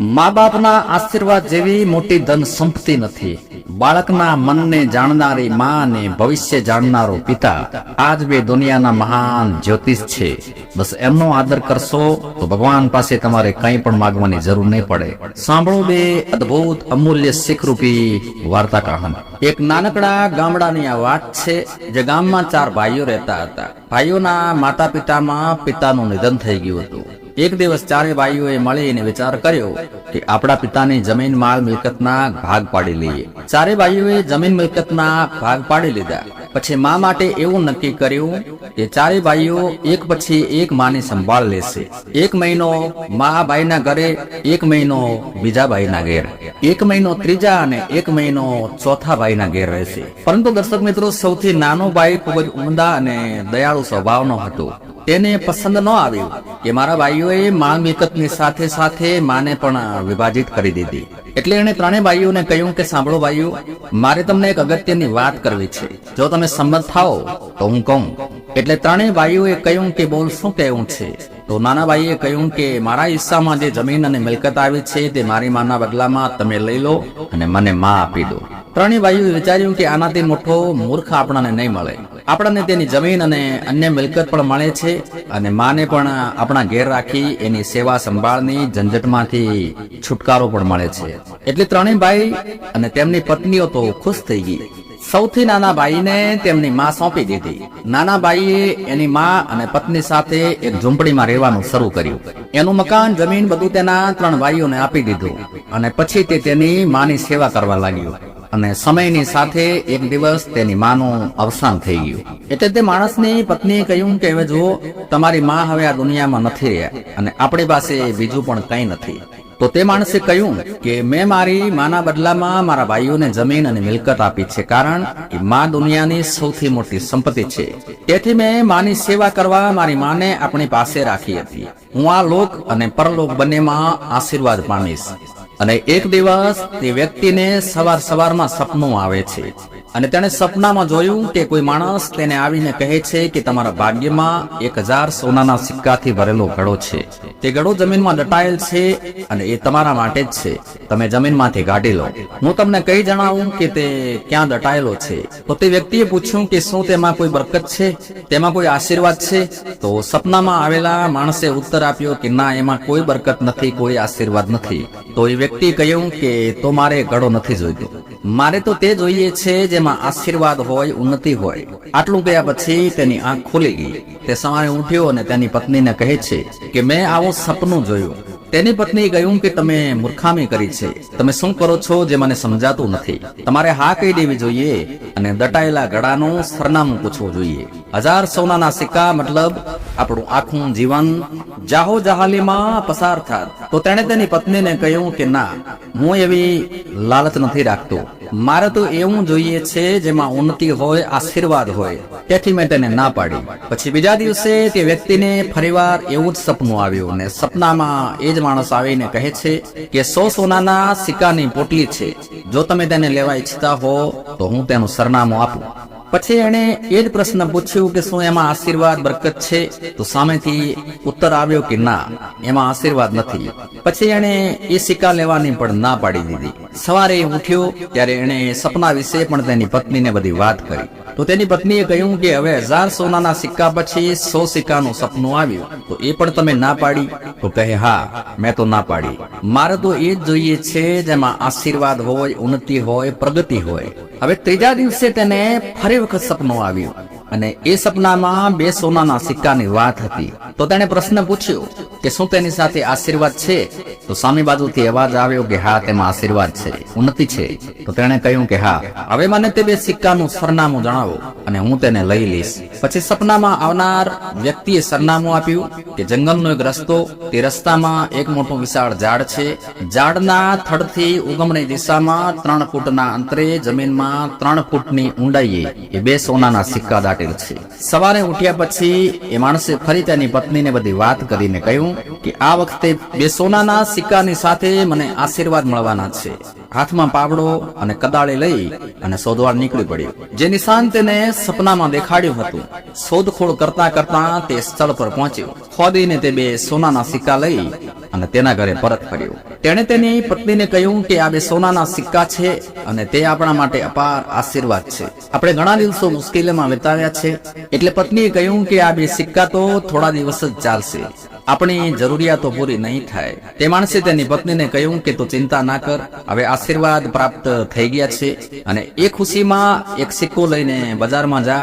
મા બાપના આશીર્વાદ જેવી મોટી ધન સંપત્તિ નથી. બાળકના મનને જાણનારી મા અને ભવિષ્ય જાણનારો પિતા આજ બે દુનિયાના મહાન જ્યોતિષ છે. બસ એમનો આદર કરશો તો ભગવાન પાસે તમારે કંઈ પણ માંગવાની જરૂર નહીં પડે. સાંભળો બે અદ્ભુત, અમૂલ્ય શીખરૂપી વાર્તા કહાની એક નાનકડા ગામડાની આ વાત છે જે ગામમાં ચાર ભાઈઓ રહેતા હતા. ભાઈઓના માતા પિતામાં પિતાનું નિધન થઈ ગયું હતું. એક દિવસ ચારે ભાઈઓએ મળીને વિચાર કર્યો કે આપણા પિતાની જમીન માલ મિલકતના ભાગ પાડી લઈએ. ચારે ભાઈઓએ જમીન મિલકતના ભાગ પાડી લીધા. પછી મા માટે એવું નક્કી કર્યું કે ચારે ભાઈઓ એક પછી એક માની સંભાળ લેશે. એક મહિનો મા ભાઈના ઘરે, એક મહિનો બીજા ભાઈના ઘેર. એક મહિનો ત્રીજા અને એક મહિનો ચોથા ભાઈના ઘેર રહેશે. પરંતુ દર્શક મિત્રો, સૌથી નાનો ભાઈ ખૂબ જ ઉમદા અને દયાળુ સ્વભાવનો હતો. તેને પસંદ ન આવ્યું કે મારા ભાઈઓએ મા મિલકતની સાથે સાથે માને પણ વિભાજિત કરી દીધી. એટલે એણે ત્રણેય ભાઈઓને કહ્યું કે સાંભળો ભાઈઓ, મારે તમને એક અગત્યની વાત કરવી છે. જો તમે સંમત થાઓ, તો હું કહું. એટલે ત્રણેય ભાઈઓએ કહ્યું કે બોલ શું કહેવું છે? તો નાના ભાઈએ કહ્યું કે મારા હિસ્સામાં જે જમીન અને મિલકત આવી છે તે મારી માના બદલામાં તમે લઈ લો અને મને માં આપી દો. ત્રણેય ભાઈઓએ વિચાર્યું કે આનાથી મોટો મૂર્ખ આપણને નહીં મળે. આપણને તેની જમીન અને અન્ય મિલકત પણ મળે છે અને માને પણ આપણા ઘેર રાખી એની સેવા સંભાળની ઝંઝટમાંથી છુટકારો પણ મળે છે. એટલે ત્રણેય ભાઈ અને તેમની પત્નીઓ તો ખુશ થઈ ગઈ. સૌથી નાના ભાઈને તેમની માં સોંપી દીધી. નાના ભાઈએ એની માં અને પત્ની સાથે એક ઝૂંપડીમાં રહેવાનું શરૂ કર્યું. એનું મકાન, જમીન બધું તેના ત્રણ ભાઈઓને આપી દીધું અને પછી તે તેની માની સેવા કરવા લાગ્યો. અને સમયની સાથે એક દિવસ તેની માનું અવસાન થઈ ગયું. એટલે તે માણસની પત્નીએ કહ્યું કે, હવે જુઓ, તમારી માં હવે આ દુનિયામાં નથી રહ્યા અને આપણી પાસે બીજું પણ કંઈ નથી. તો તે માણસે કહ્યું કે, મેં મારી માના બદલામાં મારા ભાઈઓને જમીન અને મિલકત આપી છે કારણ કે મા દુનિયાની સૌથી મોટી સંપત્તિ છે. તેથી મેં માની સેવા કરવા મારી માને આપણી પાસે રાખી હતી. હું આ લોક અને પરલોક બંનેમાં આશીર્વાદ પામીશ અને એક દિવસ તે વ્યક્તિને સવાર સવારમાં સપનું આવે છે. અને તેણે સપનામાં જોયું કે કોઈ માણસ તેને આવીને કહે છે કે તમારા ભાગ્યમાં એક હજાર સોનાના સિક્કાથી ભરેલો ઘડો છે. તે ઘડો જમીનમાં દટાયેલ છે અને એ તમારા માટે જ છે. તમે જમીનમાંથી કાઢી લો. હું તમને કહી જણાવું કે તે ક્યાં દટાયેલો છે. તો તે વ્યક્તિએ પૂછ્યું કે શું તેમાં કોઈ બરકત છે? તેમાં કોઈ આશીર્વાદ છે? તો સપનામાં આવેલા માણસે ઉત્તર આપ્યો કે ના, એમાં કોઈ બરકત નથી, કોઈ આશીર્વાદ નથી. તો એ વ્યક્તિ કહ્યું કે તો મારે ઘડો નથી જોઈતો. મારે તો તે જોઈએ છે જેમાં આશીર્વાદ હોય, ઉન્નતિ હોય. આટલું ગયા પછી તેની આંખ ખુલી ગઈ. તે સવારે ઉઠ્યો અને તેની પત્નીને કહે છે કે, મેં આવું સપનું જોયું. તેની પત્ની કહ્યું કે, તમે મૂર્ખામી કરી છે. તમે શું કરો છો જે મને સમજાતું નથી? તમારે હા કહી દેવી જોઈએ અને દટાયેલા ગળાનું સરનામું પૂછવું જોઈએ. હજાર સોનાના સિક્કા મતલબ આપણું આખું જીવન જાહો જહાલીમાં પસાર થાત, તો તેણે તેની પત્નીને કહ્યું કે, ના, હું એવી લાલચ નથી રાખતો. મારે તો એવું જોઈએ છે જેમાં ઉન્નતિ હોય, આશીર્વાદ હોય. તેથી મેં તેને ના પાડી. પછી બીજા દિવસે તે વ્યક્તિને ફરીવાર એવું જ સપનું આવ્યું અને સપનામાં એ જ માણસ આવીને કહે છે કે, સો સોનાના સિક્કાની પોટલી છે. જો તમે તેને લેવા ઈચ્છતા હો, તો હું તેનું સરનામું આપું. પછી એણે એ જ પ્રશ્ન પૂછ્યું કે શું એમાં આશીર્વાદ બરકત છે? તો સામેથી ઉત્તર આવ્યો કે ના, એમાં આશીર્વાદ નથી. પછી એણે એ સિક્કા લેવાની પણ ના પાડી દીધી. સવારે ઉઠ્યો, ત્યારે એણે સપના વિશે પણ તેની પત્નીને બધી વાત કરી. તો તેની પત્નીએ કહ્યું કે હવે હજાર સોનાના સિક્કા પછી સો સિક્કાનું સપનું આવ્યું, તો એ પણ તમે ના પાડી? તો કહે, હા, મેં તો ના પાડી. મારે તો એ જ જોઈએ છે જેમાં આશીર્વાદ હોય, ઉન્નતિ હોય, પ્રગતિ હોય. હવે ત્રીજા દિવસે તેને ફરી વખત સપનું આવ્યું અને એ સપનામાં બે સોનાના સિક્કાની વાત હતી. તો તેણે પ્રશ્ન પૂછ્યો કે શું તેની સાથે આશીર્વાદ છે? તો સામી બાજુથી અવાજ આવ્યો કે હા, તેમાં આશીર્વાદ છે, ઉન્નતિ છે. તો તેણે કહ્યું કે હા, હવે મને તે બે સિક્કાનું સરનામું જણાવો અને હું તેને લઈ લઈશ. પછી સપનામાં આવનાર વ્યક્તિએ સરનામું આપ્યું કે જંગલનો એક રસ્તો, તે રસ્તામાં એક મોટું વિશાળ ઝાડ છે. ઝાડના થડથી ઉગમણી દિશામાં ત્રણ ફૂટના અંતરે જમીનમાં ત્રણ ફૂટની ઊંડાઈએ એ બે સોનાના સિક્કા દાટેલ છે. સવારે ઉઠ્યા પછી એ માણસે ફરી તેની પત્નીને બધી વાત કરીને કહ્યું કે આ વખતે બે સોનાના સિક્કાની સાથે મને આશીર્વાદ મળવાના છે. હાથમાં પાવડો અને કદાળી લઈ અને શોધવા નીકળી પડ્યો. જે નિશાન તેને સપનામાં દેખાડ્યું હતું, શોધખોળ કરતા કરતા તે સ્થળ પર પહોંચ્યો. ખોદીને તે બે સોનાના સિક્કા લઈ અને તેના ઘરે પરત ફર્યો. તેણે તેની પત્નીને કહ્યું કે આ બે સોનાના સિક્કા છે અને તે આપણા માટે અપાર આશીર્વાદ છે. આપણે ઘણા દિવસો મુશ્કેલીમાં વિતાવ્યા છે. એટલે પત્નીએ કહ્યું કે આ બે સિક્કા તો થોડા દિવસ જ ચાલશે. આપણી જરૂરિયાતો પૂરી નહીં થાય. તે માણસે તેની પત્નીને કહ્યું કે તું ચિંતા ના કર. હવે આશીર્વાદ પ્રાપ્ત થઈ ગયા છે અને એ ખુશીમાં એક સિક્કો લઈને બજારમાં જા.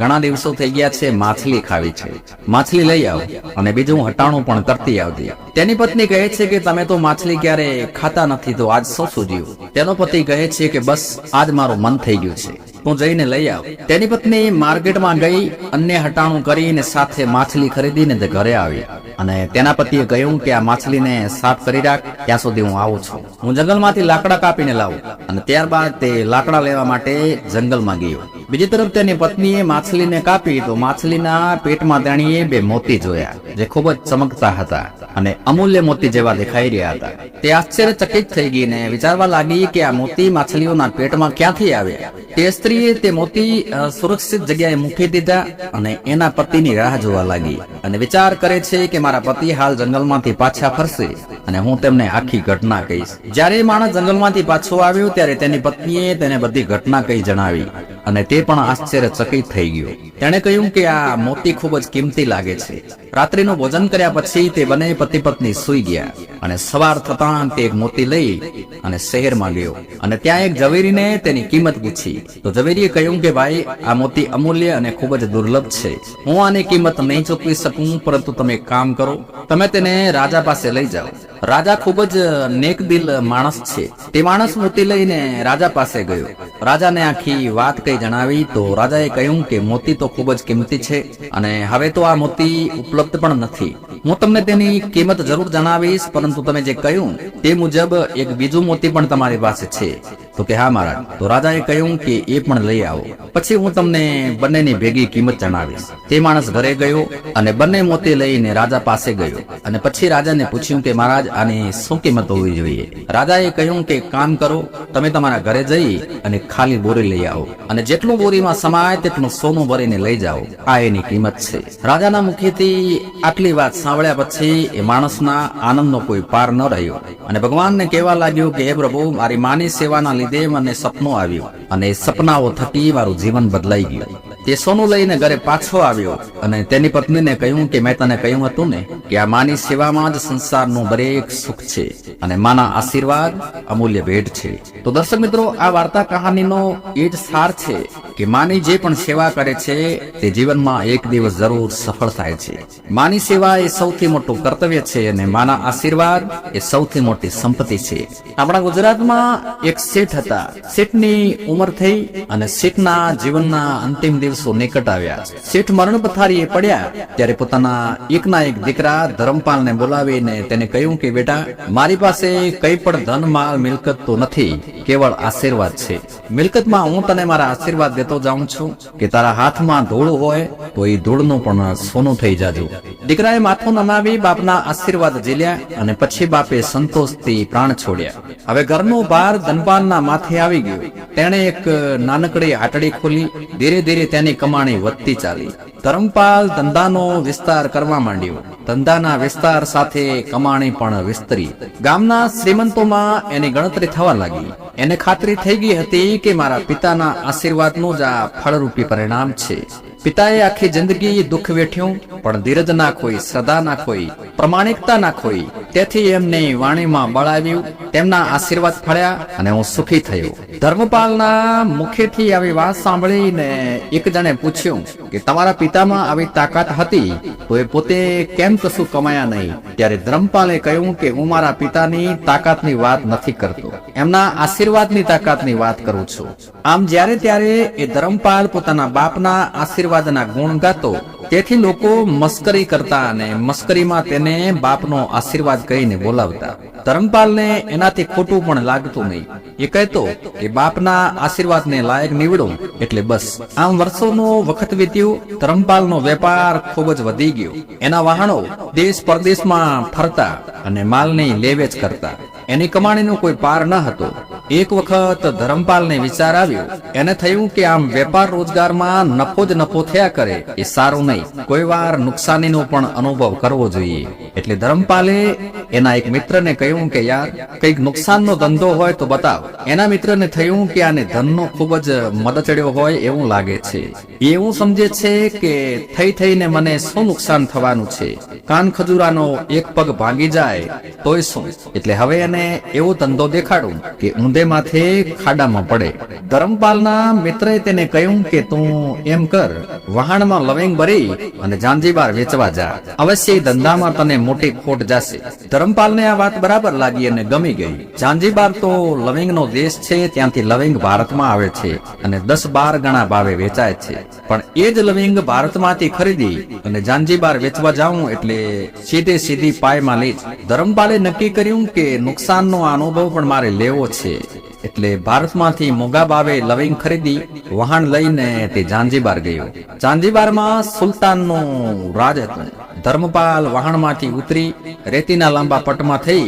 ઘણા દિવસો થઈ ગયા છે, માછલી ખાવી છે. માછલી લઈ આવ અને બીજું હટાણું પણ કરતી આવતી તેની પત્ની કહે છે કે તમે તો માછલી ક્યારે ખાતા નથી, તો આજ શું સૂજ્યું? તેનો પતિ કહે છે કે બસ, આજ મારું મન થઈ ગયું છે. તું જઈને લઈ આવ. તેની પત્ની માર્કેટમાં ગઈ, અન્ય હટાણું કરીને સાથે માછલી ખરીદીને તે ઘરે આવી. અને તેના પતિએ કહ્યું કે આ માછલીને સાફ કરી રાખ, ત્યાં સુધી હું આવું છું. હું જંગલમાંથી લાકડા કાપીને લાવું. અને ત્યારબાદ તે લાકડા લેવા માટે જંગલમાં ગયો. બીજી તરફ તેની પત્નીએ માછલીને કાપી તો માછલીના પેટમાં તેણીએ બે મોતી જોયા, જે ખૂબ જ ચમકતા હતા. અને અમૂલ્ય મોતી જેવા દેખાઈ રહ્યા હતા. તે આશ્ચર્યચકિત થઈ ગઈ વિચારવા લાગી કે આ મોતી માછલીઓના પેટમાં ક્યાંથી આવે? તે સ્ત્રીએ તે મોતી સુરક્ષિત જગ્યાએ મૂકી દીધા અને એના પતિની રાહ જોવા લાગી અને વિચાર કરે છે કે મારા પતિ હાલ જંગલમાંથી પાછા ફરશે અને હું તેમને આખી ઘટના કહીશ. જ્યારે માણસ જંગલમાંથી પાછો આવ્યો ત્યારે તેની પત્નીએ તેને બધી ઘટના કહી જણાવી અને તે પણ આશ્ચર્યચકિત થઈ ગયો. તેણે કહ્યું કે આ મોતી ખૂબ જ કિંમતી લાગે છે. રાત્રિનું ભોજન કર્યા પછી તે બંને પતિ પત્ની સૂઈ ગયા અને સવાર થતાં તે એક મોતી લઈ અને શહેરમાં ગયો. અને ત્યાં એક ઝવેરીને તેની કિંમત પૂછી. તો ઝવેરીએ કહ્યું કે, ભાઈ, આ મોતી અમૂલ્ય અને ખૂબ જ દુર્લભ છે. હું આની કિંમત નહીં ચૂકવી શકું, પરંતુ તમે કામ કરો. તમે તેને રાજા પાસે લઈ જાઓ. રાજા ખૂબ જ નેકદિલ માણસ છે. તે માણસ મોતી લઈને રાજા પાસે ગયો. રાજાને આખી વાત કઈ જણાવી તો રાજાએ કહ્યું કે, મોતી તો ખૂબ જ કિંમતી છે અને હવે તો આ મોતી ઉપલબ્ધ પણ નથી. હું તમને તેની કિંમત જરૂર જણાવીશ, પરંતુ તમે જે કહ્યું તે મુજબ એક બીજું મોતી પણ તમારી પાસે છે. તો કે, હા, મહારાજ, તો રાજાએ કહ્યું કે એ પણ લઈ આવો. પછી હું તમને બંનેની ભેગી કિંમત જણાવીશ. તે માણસ ઘરે ગયો અને બંને મોતી લઈને રાજા પાસે ગયો. અને પછી રાજાને પૂછ્યું કે, મહારાજ, આની શું કિંમત હોવી જોઈએ? રાજાએ કહ્યું કે, કામ કરો, તમે તમારા ઘરે જઈ અને ખાલી બોરી લઈ આવો. અને જેટલું બોરીમાં સમાય તેટલું સોનું ભરીને લઈ જાઓ. આ એની કિંમત છે. રાજાના મુખેથી આટલી વાત સાંભળ્યા પછી એ માણસના આનંદનો કોઈ પાર ન રહ્યો. અને ભગવાનને કહેવા લાગ્યો કે, હે પ્રભુ, મારી માની સેવાના લીધે મને સપનું આવ્યું અને સપનાઓ થકી મારું જીવન બદલાઈ ગયું. તે સોનું લઈને ઘરે પાછો આવ્યો અને તેની પત્નીને કહ્યું કે મેં તને કહ્યું હતું ને કે આ માની સેવામાં જ સંસારનું દરેક સુખ છે અને માના આશીર્વાદ અમૂલ્ય ભેટ છે. તો દર્શક મિત્રો, આ વાર્તા કહાનીનો એ જ સાર છે કે માની જે પણ સેવા કરે છે, તે જીવનમાં એક દિવસ જરૂર સફળ થાય છે. માની સેવા એ સૌથી મોટું કર્તવ્ય છે અને માના આશીર્વાદ એ સૌથી મોટી સંપત્તિ છે. આપણા ગુજરાતમાં એક શેઠ હતા. શેઠની ઉંમર થઈ અને શેઠના જીવનના અંતિમ દિવસો નિકટ આવ્યા. શેઠ મરણ પથારીએ પડ્યા, ત્યારે પોતાના એકના એક દીકરા ધરમપાલને બોલાવીને તેને કહ્યું કે, બેટા, મારી પાસે કઈ પણ ધન માલ મિલકત તો નથી, કેવળ આશીર્વાદ છે. મિલકતમાં હું તને મારા આશીર્વાદ દેતો જાઉં છું કે તારા હાથમાં ધૂળ હોય તો એ ધૂળનું પણ સોનું થઈ જાજો. દીકરાએ માથું નમાવી બાપના આશીર્વાદ ઝીલ્યા અને પછી બાપે સંતોષથી પ્રાણ છોડ્યા. હવે ઘરનો ભાર ધનપાલના માથે આવી ગયો. તેણે એક નાનકડી આટડી ખોલી. ધીરે ધીરે તેની કમાણી વધતી ચાલી. ધરમપાલ ધંધાનો વિસ્તાર કરવા માંડ્યો. ધંધાના વિસ્તાર સાથે કમાણી પણ વિસ્તરી. ગામના શ્રીમંતોમાં એની ગણતરી થવા લાગી. એને ખાતરી થઈ ગઈ હતી કે મારા પિતાના આશીર્વાદનું જ આ ફળરૂપી પરિણામ છે. પિતાએ આખી જિંદગી દુઃખ વેઠ્યું, પણ ધીરજ ના ખોઈ, શ્રદ્ધા ના ખોઈ, પ્રમાણિકતા ના ખોઈ. તેથી એમને વાણીમાં બળ આવ્યું તેમના આશીર્વાદ ફળ્યા અને હું સુખી થયો. ધર્મપાલના મુખેથી આવી વાત સાંભળીને એક જણે પૂછ્યું કે, તમારા પિતામાં આવી તાકાત હતી? તો એ પોતે કેમ કશું કમાયા નહીં? ત્યારે ધર્મપાલે કહ્યું કે, હું મારા પિતાની તાકાતની વાત નથી કરતો. એમના આશીર્વાદની તાકાતની વાત કરું છું. આમ જ્યારે ત્યારે એ ધર્મપાલ પોતાના બાપના આશીર્વાદના ગુણ ગાતો. તેથી લોકો મસ્કરી કરતા અને મસ્કરીમાં તેને બાપનો આશીર્વાદ કહીને બોલાવતા. ધરમપાલને એનાથી ખોટું પણ લાગતું નહીં. એ કહેતો કે, બાપના આશીર્વાદને લાયક નીવડું. એટલે બસ. આમ વર્ષોનો વખત વીત્યું, ધરમપાલનો વેપાર ખૂબ જ વધી ગયો. એના વાહનો દેશ પરદેશમાં ફરતા અને માલની લેવેચ કરતા. એની કમાણીનો કોઈ પાર ન હતો. એક વખત ધર્મપાલને વિચાર આવ્યો, એને થયું કે આમ વેપાર રોજગારમાં નફો જ નફો થયા કરે, એ સારું નહીં. કોઈ વાર નુકસાનીનો પણ અનુભવ કરવો જોઈએ. એટલે ધરમપાલે એના એક મિત્રને કહ્યું કે, યાર, કંઈક નુકસાનનો ધંધો હોય તો બતાવ. એના મિત્રને થયું કે આને ધનનો ખૂબ જ મદચડ્યો હોય એવું લાગે છે. એવું સમજે છે કે થઈ થઈને મને શું નુકસાન થવાનું છે કાન ખજુરાનો એક પગ ભાંગી જાય તોય શું એટલે હવે એને એવો ધંધો દેખાડું કે ઊંધે માથે ખાડામાં પડે ધરમપાલના મિત્રએ તેને કહ્યું કે તું એમ કર વહાણમાં લવિંગ ભરી અને જાંજીબાર વેચવા જા અવશ્ય ધંધામાં તને મોટી ખોટ જશે ધરમપાલને આ વાત બરાબર લાગી અને ગમી ગઈ જાંજીબાર તો લવિંગનો દેશ છે ત્યાંથી લવિંગ ભારતમાં આવે છે અને દસ બાર ગણા ભાવે વેચાય છે પણ એ જ લવિંગ ભારતમાંથી ખરીદી અને જાંજીબાર વેચવા જાઉં એટલે સીધે સીધી પાયમાં લઈ ધરમપાલે નક્કી કર્યું કે નુકસાનનો અનુભવ પણ મારે લેવો છે. એટલે ભારતમાંથી મોગા ભાવે લવિંગ ખરીદી, વહાણ લઈને તે જાંજીબાર ગયો. જાંજીબારમાં સુલતાનનો રાજ હતું ધર્મપાલ વહાણમાંથી ઉતરી રેતીના લાંબા પટમાં થઈ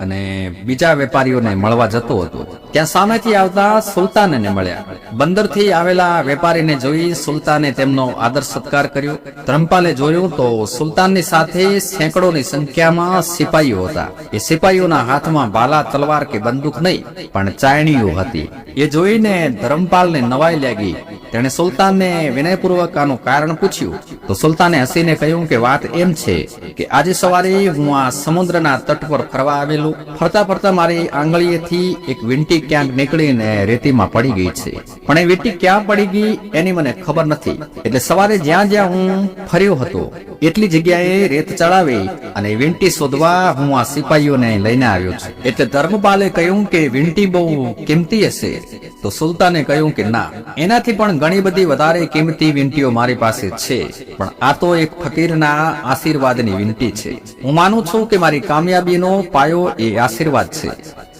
અને બીજા વેપારીઓને મળવા જતો હતો. ત્યાં સામેથી આવતા સુલતાનને મળ્યા. બંદરથી આવેલા વેપારીને જોઈ સુલતાને તેમનો આદર સત્કાર કર્યો. ધર્મપાલે જોયું તો સુલતાનની સાથે સેંકડોની સંખ્યામાં સિપાહીઓ હતા. એ સિપાહીઓના હાથમાં ભાલા તલવાર કે બંદૂક નહીં, પણ ચાયણીઓ હતી. એ જોઈને ધર્મપાલને નવાઈ લાગી. તેણે સુલતાનને વિનયપૂર્વક આનું કારણ પૂછ્યું. તો સુલતાને હસીને કહ્યું કે વાત એમ છે કે આજે સવારે હું આ સમુદ્રના તટ પર ફરવા આવેલું. ફરતા ફરતા મારી આંગળીએથી એક વીંટી ક્યાંક નીકળીને રેતીમાં પડી ગઈ છે. પણ એ વીંટી ક્યાં પડી ગઈ એની મને ખબર નથી. એટલે સવારે જ્યાં જ્યાં હું ફર્યો હતો, એટલી જગ્યાએ રેત ચડાવી અને વીંટી શોધવા હું આ સિપાહીઓને લઈને આવ્યો છું. એટલે ધર્મપાલે કહ્યું કે વીંટી બહુ કિંમતી હશે. તો સુલતાને કહ્યું કે ના, એનાથી પણ ઘણી બધી વધારે કિંમતી વીંટીઓ મારી પાસે છે. પણ આ તો એક ફકીરના આશીર્વાદની વિનંતી છે. હું માનું છું કે મારી કામયાબીનો પાયો એ આશીર્વાદ છે.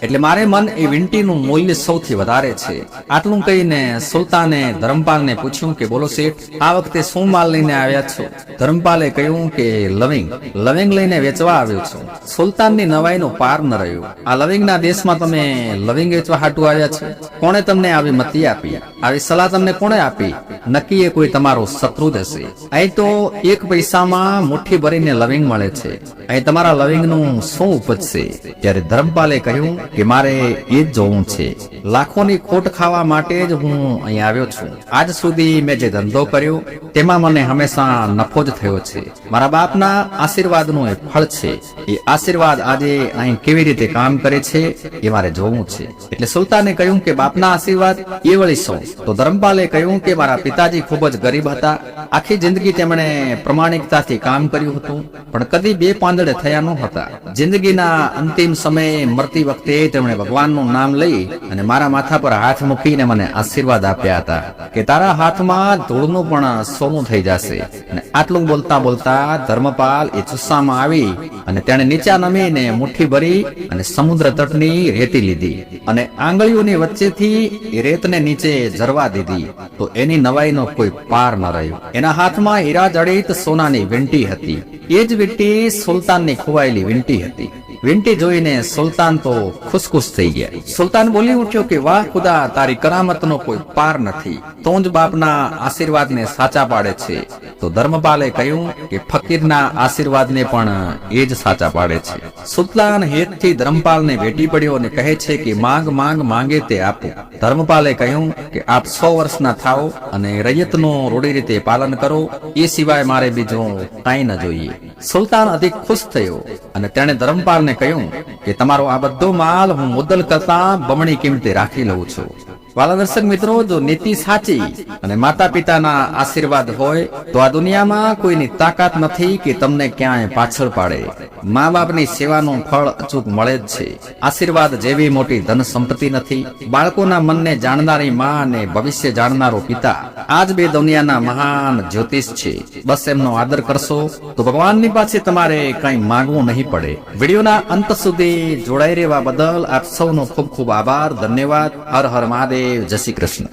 એટલે મારે મન એ વીંટીનું મૂલ્ય સૌથી વધારે છે. આટલું કહીને સુલતાને, ધરમપાલને પૂછ્યું કે બોલો શેઠ, આ વખતે શું માલ લઈને આવ્યા છો? ધરમપાલે કહ્યું કે લવિંગ. લવિંગ લઈને વેચવા આવ્યો છું. સુલતાનની નવાઈનો પાર ન રહ્યો. આ લવિંગના દેશમાં તમે લવિંગ વેચવા હાટું આવ્યા છો? કોણે તમને આવી મતી આપી? આવી સલાહ તમને કોણે આપી? નક્કી એ કોઈ તમારો શત્રુ હશે. અહીં તો એક પૈસામાં મુઠ્ઠી ભરીને લવિંગ મળે છે. અહીં તમારા લવિંગનું શું ઉપજશે ત્યારે ધર્મપાલે કહ્યું કે મારે એ જ જોવું છે. લાખોની ખોટ ખાવા માટે જ હું અહીં આવ્યો છું. આજ સુધી મેં જે ધંધો કર્યો, તેમાં મને હંમેશા નફો જ થયો છે. મારા બાપના આશીર્વાદનું એ ફળ છે. એ આશીર્વાદ આજે અહીં કેવી રીતે કામ કરે છે, એ મારે જોવું છે. એટલે સુલતાને કહ્યું કે બાપના આશીર્વાદ એ વળી સૌ. તો ધર્મપાલે કહ્યું કે મારા પિતાજી ખૂબ જ ગરીબ હતા. આખી જિંદગી તેમણે પ્રમાણિકતાથી કામ કર્યું હતું. પણ કદી બે પાંદડે થયા ન હતા જિંદગીના અંતિમ સમયે મરતી વખતે તેમણે ભગવાનનું નામ લઈ અને મારા માથા પર હાથ મૂકીને મને આશીર્વાદ આપ્યા હતા કે તારા હાથમાં ધૂળનું પણ સોનું થઈ જશે. અને આટલું બોલતા બોલતા ધર્મપાલ એ જુસ્સામાં આવી અને તેણે નીચા નમીને મુઠ્ઠી ભરી અને સમુદ્ર તટની રેતી લીધી અને આંગળીઓની વચ્ચેથી એ રેતને નીચે જરવા દીધી. તો એની નવાઈનો કોઈ પાર ન રહ્યો. એના હાથમાં હીરા જડિત સોનાની વીંટી હતી. એ જ વીંટી સુલતાનની ખોવાયેલી વીંટી હતી. વીંટી જોઈને સુલતાન તો ખુશખુશ થઈ ગયા. સુલતાન બોલી ઉઠ્યો કે, વાહ, ખુદા, તારી કરામતનો કોઈ પાર નથી. તો જ બાપના આશીર્વાદને સાચા પાડે છે. તો ધર્મપાલે કહ્યું કે, ફકીરના આશીર્વાદને પણ એ જ સાચા પાડે છે. સુલતાન હેતથી ધર્મપાલને ભેટી પડ્યો અને કહે છે કે, માંગ માંગ, માંગે તે આપો. ધર્મપાલે કહ્યું કે, આપ સો વર્ષના થાઓ અને રૈયતનું રૂઢી રીતે પાલન કરો. એ સિવાય મારે બીજું કાંઈ ન જોઈએ. સુલતાન અધિક ખુશ થયો અને તેણે ધર્મપાલને કહ્યું કે તમારો આ બધો માલ હું મુદ્દલ કરતા બમણી કિંમતે રાખી લઉં છું. વાલા દર્શક મિત્રો, જો નીતિ સાચી અને માતા પિતાના આશીર્વાદ હોય, તો આ દુનિયામાં કોઈની તાકાત નથી કે તમને ક્યાંય પાછળ પાડે. મા બાપની સેવાનું ફળ અચૂક મળે જ છે. આશીર્વાદ જેવી મોટી ધન સંપત્તિ નથી. બાળકોના મનને જાણનારી માં અને ભવિષ્ય જાણનારો પિતા. આજ બે દુનિયાના મહાન જ્યોતિષ છે. બસ એમનો આદર કરશો તો ભગવાનની પાસે તમારે કઈ માંગવું નહીં પડે. વિડીયોના અંત સુધી જોડાઈ રહેવા બદલ આપ સૌનો ખૂબ ખૂબ આભાર, ધન્યવાદ. હર હર મહાદેવ. જય શ્રી કૃષ્ણ.